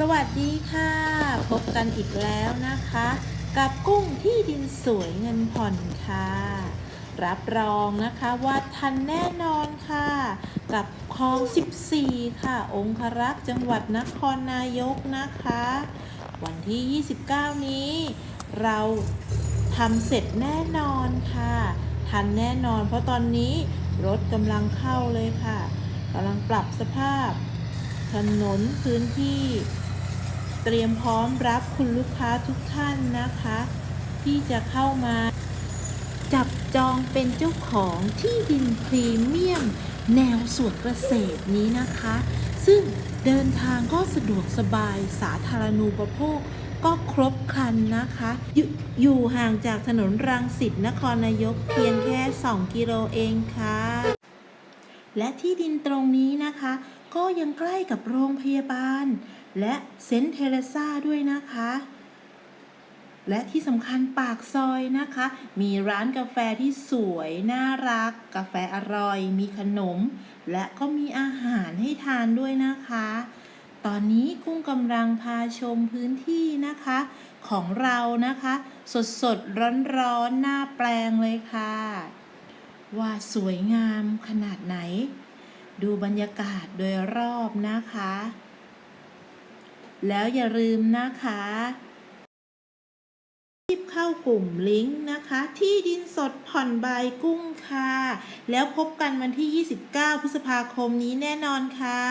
สวัสดีค่ะ พบกันอีกแล้วนะคะ กับกุ้งที่ดินสวยเงินผ่อนค่ะ รับรองนะคะว่าทันแน่นอนค่ะ กับคลอง 14 ค่ะ องครักษ์จังหวัดนครนายกนะคะ วันที่ 29 นี้ เราทำเสร็จแน่นอนค่ะ ทันแน่นอน เพราะตอนนี้รถกำลังเข้าเลยค่ะกำลังปรับสภาพถนนพื้นที่ เตรียมพร้อมรับคุณลูกค้าทุกท่านนะคะ ที่จะเข้ามา จับจองเป็นเจ้าของที่ดินพรีเมียม แนวสวนเกษตรนี้นะคะ ซึ่งเดินทางก็สะดวกสบายสาธารณูปโภคก็ครบครันนะคะอยอยู่ห่างจากถนนรังสิตนครนายกเพียงแค่ 2 กิโลเองค่ะ และที่ดินตรงนี้นะคะ ก็ยังใกล้กับโรงพยาบาล และเซนเทเรซาด้วยนะคะ และที่สำคัญปากซอยนะคะ มีร้านกาแฟที่สวย น่ารัก กาแฟอร่อย มีขนม และก็มีอาหารให้ทานด้วยนะคะ ตอนนี้กุ้งกำลังพาชมพื้นที่นะคะ ของเรานะคะ สดสดร้อนร้อนๆหน้าแปลงเลยค่ะ ว่าสวยงามขนาดไหน ดูบรรยากาศโดยรอบนะคะ แล้วอย่าลืมนะคะรีบเข้ากลุ่มลิงก์นะคะ ที่ดินสดผ่อนบายกุ้งค่ะ แล้วพบกันวันที่ 29 พฤษภาคมนี้แน่นอนค่ะ